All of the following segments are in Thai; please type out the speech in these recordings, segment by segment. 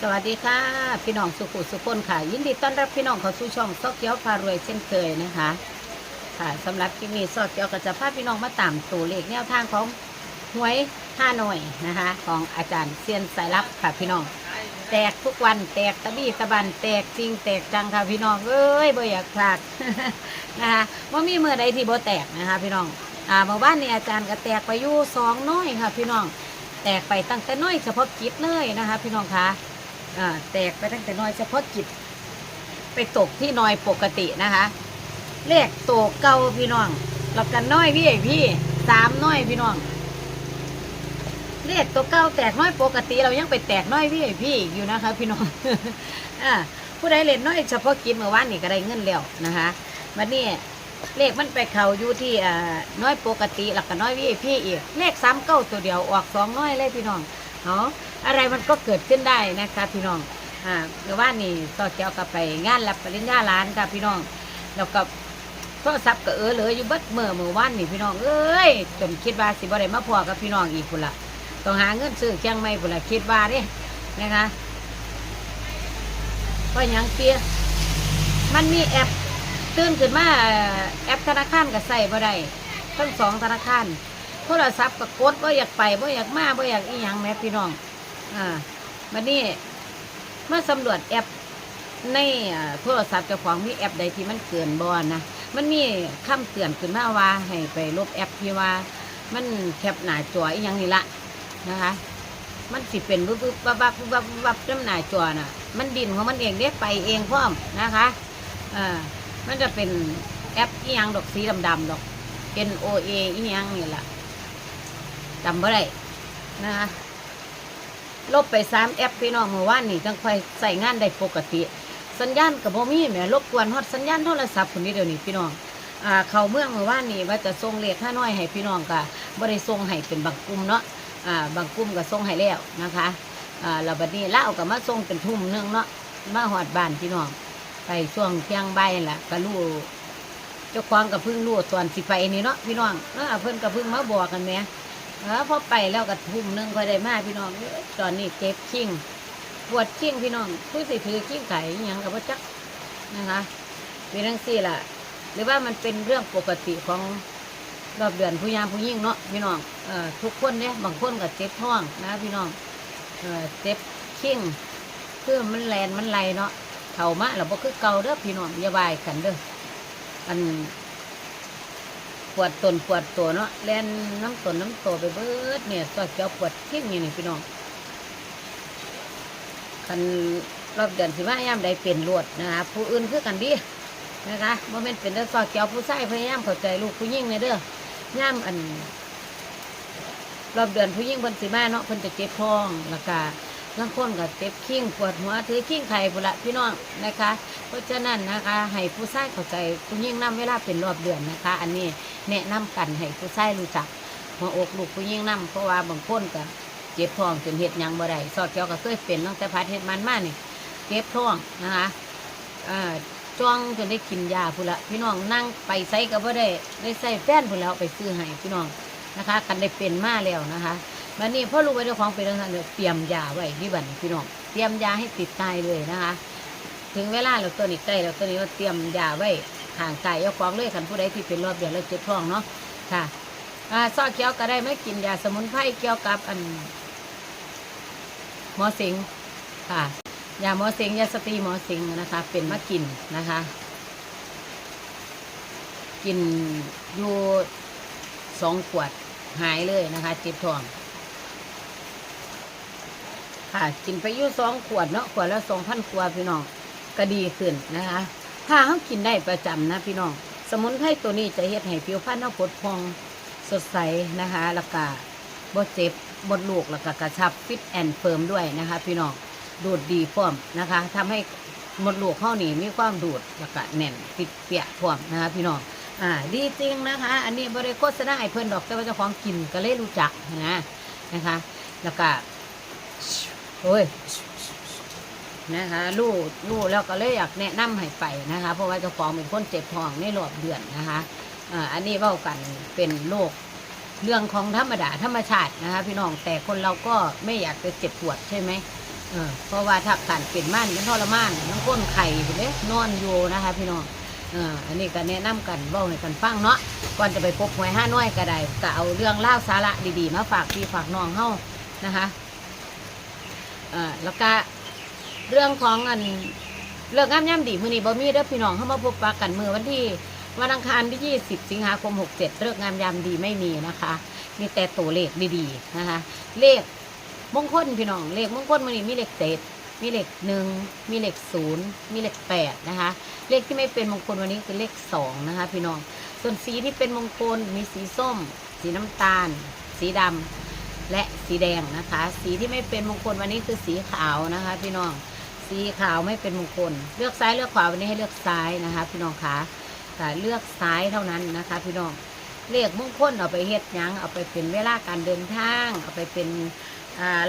สวัสดีค่ะ พี่น้องสุขุสุคนค่ะ ยินดีต้อนรับพี่น้องเข้าสู่ช่องซอกเกียวพารวยเช่นเคยนะคะ ค่ะสำหรับคลิปนี้ซอกเกียวก็จะพาพี่น้องมาตามตัวเลขแนวทางของหวยห้าหน่วยนะคะ ของอาจารย์เซียนสายลับค่ะพี่น้อง แตกทุกวันแตกตะบี้ตะบันแตกจริงแตกจังค่ะพี่น้องเอ้ยบ่อยากพลาดนะคะว่ามีเมื่อใดที่บ่แตกนะคะ พี่น้องอ่าเมื่อวานนี้อาจารย์ก็แตกไปอยู่สองน้อยค่ะ พี่น้องแตกไปตั้งแต่น้อยเฉพาะกิจเลยนะคะ พี่น้องคะอ่า แตกไปตั้งแต่น้อยเฉพาะกิจไปตกที่น้อยปกตินะคะ เลขโตเก่าพี่น้องหลับกันน้อยพี่เอกพี่สามน้อยพี่น้อง เลขตัวเก่าแตกน้อยปกติเรายังไปแตกน้อยพี่เอกพี่อยู่นะคะ พี่น้องอ่าผู้ใดเล่นน้อยเฉพาะกิจเมื่อวานนี่ก็ได้เงินแล้วนะคะวันนี้เลขมันไปเข่าอยู่ที่น้อยปกติหลักกันน้อยพี่พี่อีกเลขสามเก้าตัวเดียวออกสองน้อยเลยพี่น้อง เนาะอะไรมันก็เกิดขึ้นได้นะคะพี่น้องอ่าเมื่อวานนี่ต่อเจ้ากับไปงานรับปริญญาล้านค่ะพี่น้องแล้วก็โทรศัพท์ก็เออเลยอยู่เบิดเมื่อเมื่อวานนี่พี่น้องเอ้ยจนคิดว่าสิบ่ได้มาพอกับพี่น้องอีกพุ่นละต้องหาเงินซื้อเชียงใหม่พุ่นละคิดว่าเด้นะคะเพราะหยังเตี้ยมันมีแอปตื่นขึ้นมาแอปธนาคารก็ใส่บ่ได้ทั้งสองธนาคาร โทรศัพท์ก็กดบ่าอยากไปบ่าอยากมาบ่าอยากอีหยังแม่พี่น้อง อ่าบัดนี้มื่อสำรวจแอปในโทรศัพท์เจ้าของมีแอปใดที่มันเกินบ่นะ มันมีคำเตือนขึ้นมาว่าให้ไปลบแอปที่ว่า มันแคปหน้าจออีหยังนี่ละนะคะ มันสิเป็นบึบบึบบับบับบับบับบับน้ำหน้าจอน่ะ มันดินของมันเองเด้ไปเองพร้อมนะคะอ่ามันจะเป็นแอปอีหยังดอกสีดำๆดอก N O A อีหยังนี่แหละ จำบ่ได้นะคะลบไปสามแอปพี่น้องเมื่อวานนี่จังค่อยใส่งานได้ปกติ สัญญาณกับบ่มีแหมรบกวนฮอดสัญญาณโทรศัพท์คนนี้เดี๋ยวนี้พี่น้องอ่าเขาเมืองเมื่อวานนี่ว่าจะส่งเลขห้าน้อยให้พี่น้องก็บ่ได้ส่งให้เป็นบางกลุ่มเนาะอ่าบางกลุ่มก็ส่งให้แล้วนะคะอ่าแล้วบัดนี้ลาวก็มาส่งเป็นทุ่มหนึงเนาะมาฮอดบ้านพี่น้องไปช่วงเที่ยงใบแหละก็รู้เจ้าของกับพึ่งรู้ตอนสิไปนี่เนาะพี่น้องเนาะเพิ่นกับพึ่งมาบอกกันแหม เออพอไปแล้วก็ทุ่มหนึงค่อยได้มาพี่น้องเอ้ยตอนนี้เจ็บชิงปวดชิงพี่น้องผู้สิถือชิงไก่อหยังกับว่จักนะคะมีทั้งสี่ล่ะ หรือว่ามันเป็นเรื่องปกติของรอบเดือนผู้ยามผู้ยิ่งเนาะพี่น้องเอ่อทุกคนเนี่ยบางคนก็เจ็บท้องนะพี่น้องเอ่อเจ็บชิงคือมันแลนมันไหลเนาะเท่ามาเราบ่คือเก่าเด้อพี่น้องอย่าบายกันเด้ออัน ปวดตนปวดตัวเนาะแล่นน้ำตนน้ำตัวไปเบิดเนี่ยตัวเจ้าปวดทิ้งอยู่นี่พี่น้องคันรอบเดือนสิว่ายามใดเป็นรวดนะคะผู้อื่นคือกันดีนะคะบ่แม่นเป็นแต่ซอยเจ้าผู้ชายพยายามเข้าใจลูกผู้หญิงในเด้อย่ามอัน รอบเดือนผู้หญิงเพิ่นสิมาเนาะเพิ่นจะเจ็บท้องแล้วก็ บางคนก็เจ็บขิ้งปวดหัวถือขิ้งไข่บุละพี่น้องนะคะ เพราะฉะนั้นนะคะให้ผู้ชายเข้าใจผู้ยิ่งนํเวลาเป็นรอบเดือนนะคะ อันนี้แนะนำกันให้ผู้ชายรู้จักหัวอกลูกผู้ยิ่งนํเพราะว่าบางคนก็เจ็บท้องจนเห็ดยังบ่ได้สอดเกี่ยวก็เคยเป็นตั้งแต่พัดเห็ดมันมานี่เจ็บท้องนะคะจ้องจนได้กินยาพุ่นละพี่น้องนั่งไปใส่ก็บ่ได้ได้ใส่แป้นพุ่นแล้วไปซื้อให้พี่น้องนะคะกันได้เป็นมาแล้วนะคะ บันนี้พ่อรู้ไว้เจ้าของเป็นทางเดียวเตรียมยาไว้ที่บันพี่น้องเตรียมยาให้ติดตายเลยนะคะ ถึงเวลาเราตัวนี้ใกล้เราตัวนี้ก็เตรียมยาไว้ห่างกายเจ้าของเลยคันผู้ใดที่เป็นรอบเดือนแล้วเจ็บท้องเนาะค่ะอ่าซอกเกียวก็ได้ไม่กินยาสมุนไพรเกี่ยวกับอันหมอสิงค่ะยาหมอสิงยาสตรีหมอสิงนะคะ เป็นมากินนะคะ กินอยู่สองขวดหายเลยนะคะเจ็บท้อง ค่ะ กินไปยู่สองขวดเนาะขวดละสองพันขวดพี่น้องก็ดีขึ้นนะคะ ถ้าเขากินได้ประจำนะพี่น้อง สมุนไพรตัวนี้จะเฮ็ดให้ผิวพรรณเราผดพองสดใสนะคะแล้วก็บ่เจ็บบดลูกแล้วก็กระชับฟิตแอนด์เฟิร์มด้วยนะคะ พี่น้องดูดดีพร้อมนะคะทำให้มดลูกข้านี่มีความดูดแล้วก็แน่นฟิตเปียพร้อมนะคะพี่น้องอ่าดีจริงนะคะ อันนี้บริโภคณาให้เพื่อนดอกแต่ว่าเจ้าของกินก็เลยรู้จักนะนะคะ แล้วก็ โอ้ยนะคะลูกลูกแล้วก็เลยอยากแนะนำให้ไปนะคะ เพราะว่าเจ้าของเป็นคนเจ็บท้องในรอบเดือนนะคะอันนี้เว้ากันเป็นโรคเรื่องของธรรมดาธรรมชาตินะคะพี่น้องแต่คนเราก็ไม่อยากจะเจ็บปวดใช่ไหมเพราะว่าถ้าการเป็นม่านมันทรมานมันก้นไข่เลยนอนอยู่นะคะ พี่น้องอันนี้ก็แนะนำกันเว้าให้กันฟังเนาะก่อนจะไปพบหวยห้าน้อยก็ได้ก็เอาเรื่องเล่าสาระดีๆ มาฝากพี่ฝากน้องเฮานะคะ ออแล้วก็เรื่องของอันเรื่องงามย่ำดีมือนี้บ่มีเด้อพี่น้องเฮามาพบปะกันมือวันที่วันอังคารที่ 20 สิงหาคม 67 เลิกงามยามดีไม่มีนะคะ มีแต่ตัวเลขดีๆนะคะ เลขมงคลพี่น้อง เลขมงคลมันนี้มีเลขเจ็ดมีเลขหนึ่งมีเลขศูนย์มีเลขแปดนะคะ เลขที่ไม่เป็นมงคลวันนี้คือเลขสองนะคะ พี่น้อง ส่วนสีที่เป็นมงคลมีสีส้ม สีน้ำตาล สีดำ และสีแดงนะคะ สีที่ไม่เป็นมงคลวันนี้คือสีขาวนะคะ พี่น้องสีขาวไม่เป็นมงคล เลือกซ้ายเลือกขวาวันนี้ให้เลือกซ้ายนะคะ พี่น้องคะแต่เลือกซ้ายเท่านั้นนะคะ พี่น้องเลขมงคลเอาไปเฮ็ดยังเอาไปเป็นเวลาการเดินทาง เอาไปเป็น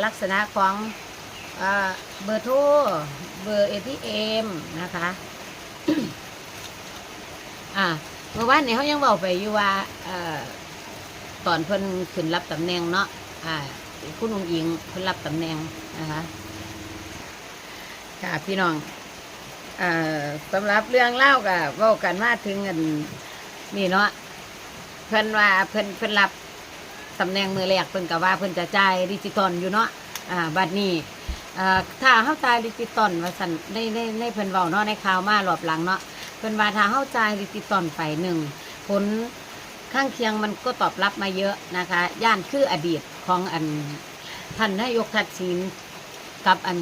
ลักษณะของเบอร์โทรเบอร์เอทีเอ็มนะคะอ่าเมื่อวานนี้เขายังบอกไปอยู่ว่าอ่อตอนเพิ่นขึ้นรับตำแหน่งเนาะ อ่าคุณองอิงเพิ่นรับตำแหน่งนะคะค่ะพี่น้องเอ่อสำหรับเรื่องเล่าก็เว้ากันมาถึงอันนี่เนาะเพิ่นว่าเพิ่นเพิ่นรับตำแหน่งมือแรกเพิ่นก็ว่าเพิ่นจะจ่ายดิจิตอลอยู่เนาะอ่าบัดนี้อ่าถ้าเฮาจ่ายดิจิตอลว่าซั่นในในในเพิ่นเว้าเนาะในข่าวมารอบหลังเนาะเพิ่นว่าถ้าเฮาจ่ายดิจิตอลไปหนึ่งผลข้างเคียงมันก็ตอบรับมาเยอะนะคะ ย่านคืออดีต ของอันท่านนายกทักษิณกับอัน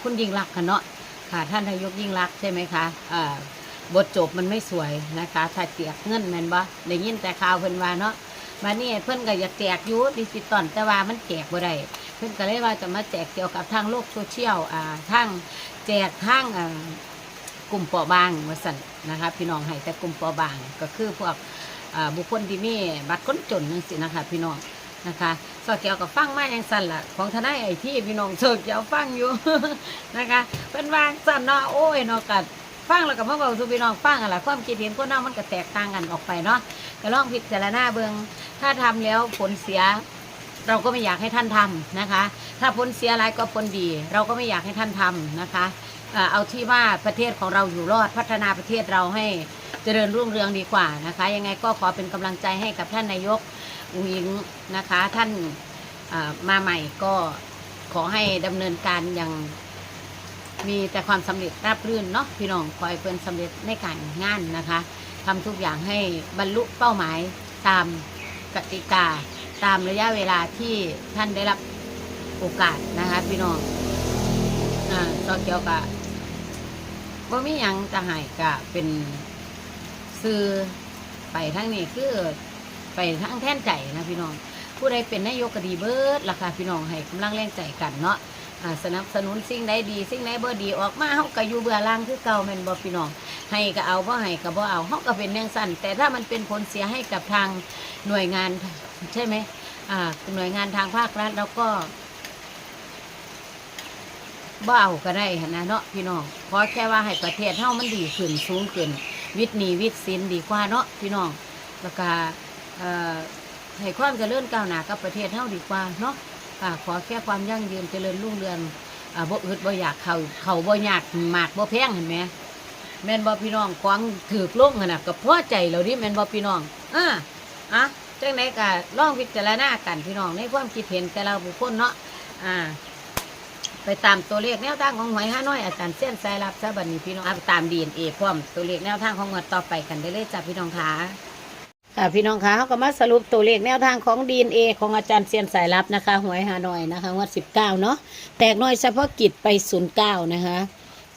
คุณยิ่งรักค่ะเนาะค่ะท่านนายกยิ่งรักใช่ไหมคะอ่าบทจบมันไม่สวยนะคะ ถ้าแจกเงินแมนบ่ได้ยินแต่ข่าวเพิ่นว่าเนาะมานี่เพิ่นก็อยากแจกยูดิจิตอลแต่ว่ามันแจกบ่ได้เพิ่นก็เลยว่าจะมาแจกเกี่ยวกับทางโลกโซเชียลอ่าทางแจกทางอ่ากลุ่มเปราะบางว่าซั่นนะคะพี่น้องให้แต่กลุ่มเปราะบางก็คือพวกบุคคลที่มีบัตรคนจนจังซี่นะคะพี่น้อง นะคะสอเกี่ยวกับฟังมาอย่างสั่นล่ะของทนายไอที่พี่น้องเสิร์ฟเกี่ยวฟังอยู่นะคะเพิ่นวาจั่งสั่นเนาะโอ้ยเนาะกัดฟังแล้วก็มาบอกสู่พี่น้องฟังอะไรความคิดเห็นคนน้ามันก็แตกต่างกันออกไปเนาะก็ลองพิจารณาเบิงถ้าทำแล้วผลเสีย เราก็ไม่อยากให้ท่านทำนะคะ ถ้าผลเสียอะไรก็ผลดี เราก็ไม่อยากให้ท่านทำนะคะเอ่อเอาที่ว่าประเทศของเราอยู่รอดพัฒนาประเทศเราให้เจริญรุ่งเรืองดีกว่านะคะ ยังไงก็ขอเป็นกำลังใจให้กับท่านนายก อุ๋งอิงนะคะ ท่านมาใหม่ก็ขอให้ดำเนินการอย่างมีแต่ความสำเร็จราบรื่นเนาะพี่น้องคอยเพื่อนสำเร็จในการงานนะคะทำทุกอย่างให้บรรลุเป้าหมายตามกติกาตามระยะเวลาที่ท่านได้รับโอกาสนะคะพี่น้องอ่าต่อเกี่ยวกับว่ามียังจะหายกะเป็นซื้อไปทั้งนี้คือ ไปทั้งแท่นใจนะพี่น้อง ผู้ใดเป็นนายกก็ดีเบิร์ดราคาพี่น้องให้กำลังแรงใจกันเนาะสนับสนุนสิ่งใดดีสิ่งใดบ่ดีออกมาเฮาก็อยู่เบื้อล่างคือเก่าแม่นบ่พี่น้อง ให้ก็เอาบ่ให้ก็บ่เอาเฮาก็เป็นอย่างสั้นแต่ถ้ามันเป็นผลเสียให้กับทางหน่วยงานใช่ไหมอ่าหน่วยงานทางภาครัฐแล้วก็บ่เอาก็ได้หั้นนะเนาะพี่น้องขอแค่ว่าให้ประเทศเฮามันดีขึ้นสูงขึ้น วิทย์นีวิทย์สินดีกว่าเนาะพี่น้องแล้วก็ ให้ความเจริญก้าวหน้ากับประเทศเฮาดีกว่าเนาะค่ะขอแค่ความยั่งยืนเจริญรุ่งเรืองบ่อึดบ่อยากเขาเขาบ่อยากหมากบ่แพงเห็นไหมแม่นบ่พี่น้องควางถือกลงขนาดก็พอใจแล้วดิแม่นบ่พี่น้องอ่าอะจังไดก็ลองพิจารณากันพี่น้องในความคิดเห็นแต่ละบุคคลเนาะอ่า ไปตามตัวเลขแนวทางของหวยห้าน้อยอาจารย์เส้นสายรับซะบัดนี้พี่น้องอาตามดีเอ็นเอพร้อมตัวเลขแนวทางของเงวดต่อไปกันได้เลยจ้ะพี่น้องค่ะ ค่ะพี่น้องคะเขาก็มาสรุปตัวเลขแนวทางของ DNA ของอาจารย์เซียนสายลับนะคะหวยฮานอยนะคะงวดสิบเก้าเนาะแตกน้อยเฉพาะกิจไปศูนย์เก้านะคะ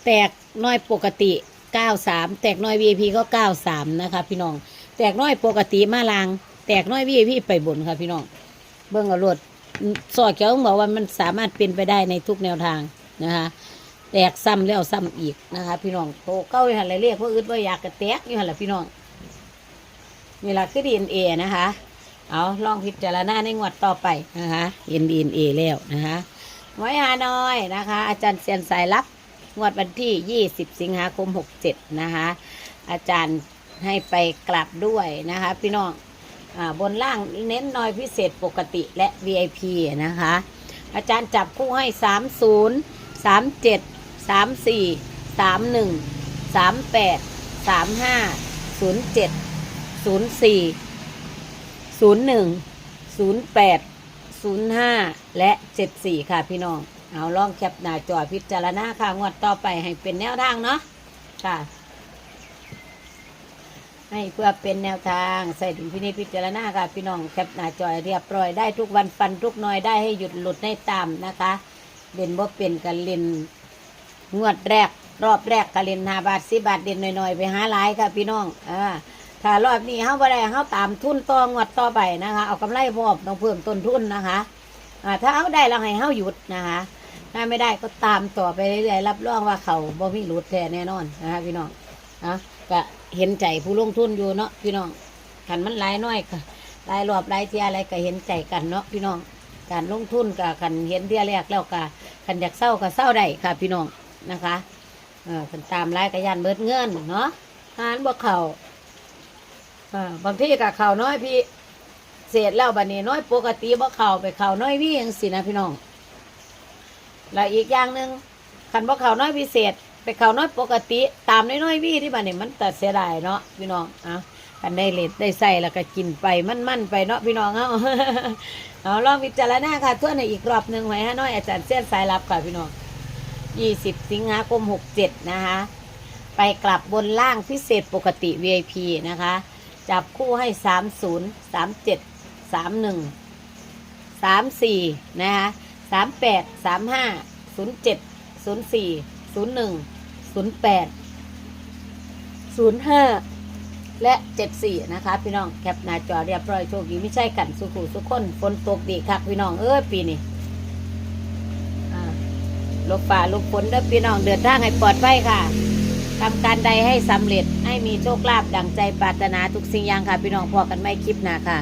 แตกน้อยปกติเก้าสามแตกน้อย VIP ก็เก้าสามนะคะ พี่น้อง แตกน้อยปกติมาลาง แตกน้อย VIP ไปบนค่ะพี่น้อง เบิ้งเอารถสอดเกี่ยวบอกว่ามันสามารถเป็นไปได้ในทุกแนวทางนะคะแตกซ้ำแล้วซ้ำอีกนะคะ พี่น้องโตเก้าอยู่หันเลยเรียกว่าอึดว่าอยากกระแตกอยู่หันละพี่น้อง นี่ละคือดีเอ็นเอนะคะ เอาลองพิจารณาในงวดต่อไปนะคะเห็น DNA แล้วนะคะไว้หาน้อยนะคะ อาจารย์เซียนสายลับงวดวันที่ยี่สิบสิงหาคมหกเจ็ดนะคะ อาจารย์ให้ไปกลับด้วยนะคะ พี่น้องอบนล่างเน้นน้อยพิเศษปกติและ VIP นะคะ อาจารย์จับคู่ให้สามศูนย์สามเจ็ดสามสี่สามหนึ่งสามแปดสามห้าศูนย์เจ็ด ศูนย์สี่ศูนย์หนึ่งศูนย์แปดศูนย์ห้าและเจ็ดสี่ค่ะพี่น้อง เอาลองแคปหน้าจอพิจารณาค่ะงวดต่อไปให้เป็นแนวทางเนาะค่ะ ให้เพื่อเป็นแนวทางใส่ถึงพินิจพิจารณาค่ะ พี่น้องแคปหน้าจอยเรียบร้อยได้ทุกวันฟันทุกน้อยได้ให้หยุดหลุดให้ตามนะคะเล่นบ่เป็นกันเล่นงวดแรก รอบแรกกันเล่นห้าบาทสิบาทเด่นหน่อยๆ ไปหาหลายค่ะพี่น้องอ่า ถ้ารอบนี้เฮาบ่ได้เฮาตามทุนต่องวดต่อไปนะคะ เอากำไรมอบต้องเพิ่มต้นทุนนะคะถ้าเอาได้เราให้เฮาหยุดนะคะ ถ้าไม่ได้ก็ตามต่อไปเรื่อยๆรับรองว่าเขาบ่มีหลุดแท้แน่นอนนะคะพี่น้องอะก็เห็นใจผู้ลงทุนอยู่เนาะพี่น้องขันมันหลายน้อยก็หลายรอบหลายเทียอะไรก็เห็นใจกันเนาะพี่น้องการลงทุนกับขันเห็นเทียแรกแล้วก็ขันอยากเศร้าก็เศร้าได้ค่ะ พี่น้องนะคะเออขันตามรายกระยานเบิดเงินเนาะหานบ่เข่า เออบางที่กับเขาน้อยพี่เศษแล้วบัดนี้น้อยปกติบ่เขาไปเขาน้อยพี่ยังสินะพี่น้องแล้วอีกอย่างหนึ่งขันบ่เขาน้อยพิเศษ ไปเขาน้อยปกติตามน้อยๆวี่ที่บ้านนี่มันตัดเสียดายเนาะพี่น้องอะกันได้เล็ดได้ใส่แล้วก็กินไปมั่นๆไปเนาะพี่น้องเอาเอาลองพิจารณาค่ะทั่วในอีกรอบหนึ่งไว้ฮะน้อยอาจารย์เส้นสายลับค่ะพี่น้องยี่สิบสิงหาคมหกเจ็ดนะคะ ไปกลับบนล่างพิเศษปกติ VIP นะคะ จับคู่ให้สามศูนย์สามเจ็ดสามหนึ่งสามสี่นะคะสามแปดสามห้าศูนย์เจ็ดศูนย์สี่ศูนย์หนึ่งศูนย์แปดศูนย์ห้าและเจ็ดสี่นะคะ พี่น้องแคปหน้าจอเรียบร้อยโชคดีไม่ใช่กันสุขุสุขคนฝนตกดีครับพี่น้องเอ้ยปีนี้อ่าลบฝ่าลบฝนเด้อพี่น้องเดินทางให้ปลอดภัยค่ะ ทำการใดให้สำเร็จให้มีโชคลาภดังใจปรารถนาทุกสิ่งอย่างค่ะ พี่น้องพอกันไม่คลิปหนาค่ะ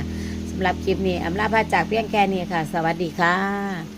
สำหรับคลิปนี้อำลาพาจากเพียงแค่นี้ค่ะ สวัสดีค่ะ